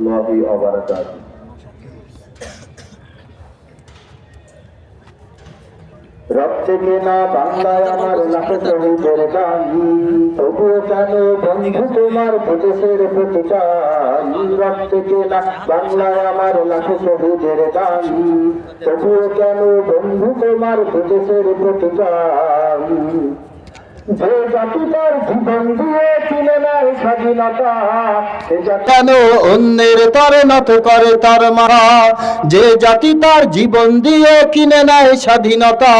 الله وبركاته রব থেকে না বাংলায় আমার লাখে শহীদের গান তবুও কেন বন্ধু তোমার প্রদেশের প্রতিকার রব থেকে না বাংলায় আমার লাখে শহীদের গান তবুও কেন বন্ধু তোমার প্রদেশের প্রতিকার যে জাতি তার জীবন দিয়ে কিনে নেয় স্বাধীনতা,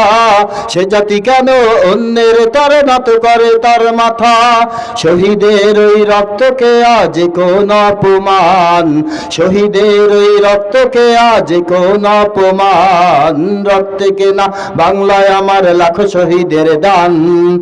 সে জাতি কেন অন্যের তরে নত করে তার মাথা? শহীদের ওই রক্তকে আজ কোন অপমান? শহীদের ওই রক্তকে আজ কোন অপমান? রক্তকে না বাংলায় আমার লাখো শহীদের দান।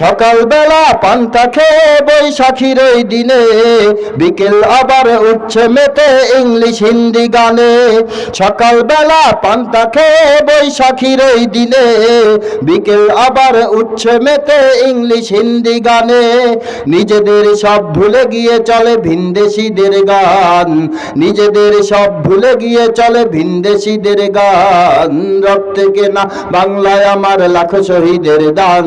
সকালবেলা পান্তা খেয়ে বৈশাখীর ওই দিনে, বিকেল আবার উঠছে মেতে ইংলিশ হিন্দি গানে। সকালবেলা পান্তা খেয়ে বৈশাখীর ওই দিনে, বিকেল আবার উঠছে মেতে ইংলিশ হিন্দি গানে। নিজেদের সব ভুলে গিয়ে চলে ভিনদেশিদের গান, নিজেদের সব ভুলে গিয়ে চলে ভিনদেশিদের গান। রক্তে কেনা বাংলায় আমার লাখো শহীদের দান।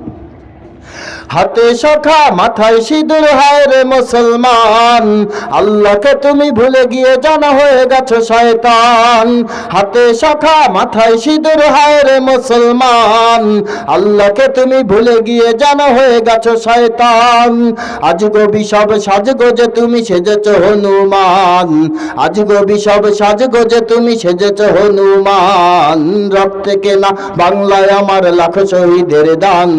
হাতে সখা, মাথায় সিঁদুর, হায় রে মুসলমান। আল্লাহকে তুমি ভুলে গিয়ে জানা হয়ে গেছো, শয়তান। হাতে সখা, মাথায় সিঁদুর, হায় রে মুসলমান। আল্লাহকে তুমি ভুলে গিয়ে জানা হয়ে গেছো, শয়তান। আজ গো বিষব সাজগো যে তুমি সেজেছ, হনুমান। আজ গো বিষব সাজগো যে তুমি সেজেছ, হনুমান। রক্তে কেনা বাংলায় আমার লাখ শহীদের দান।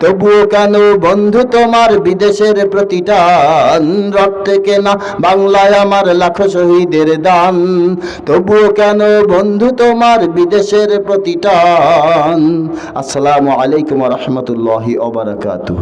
তবুও কেন বন্ধু তোমার বিদেশের প্রতিটান রক্তে কেনা? বাংলায় আমার লাখ শহীদের দান। তবুও কেন বন্ধু তোমার বিদেশের প্রতিটান আসসালামু আলাইকুম রহমতুল্লাহি ওবরাকাতুহ